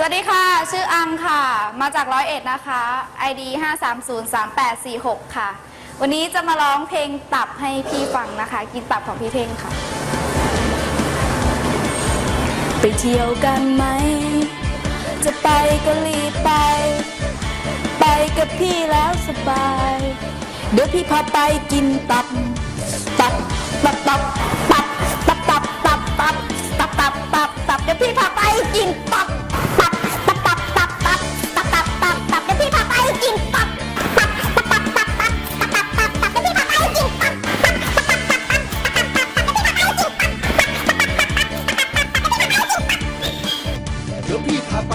สวัสดีค่ะ ชื่ออังค่ะ มาจากร้อยเอ็ดนะคะ ID 5303846 ค่ะ วันนี้จะมาร้องเพลงตับให้พี่ฟังนะคะ กินตับของพี่เท่งค่ะ ไปเที่ยวกันไหม จะไปก็รีบไป ไปกับพี่แล้วสบาย เดี๋ยวพี่พาไปกินตับ ตับ ตับตับ เดี๋ยวพี่พาไป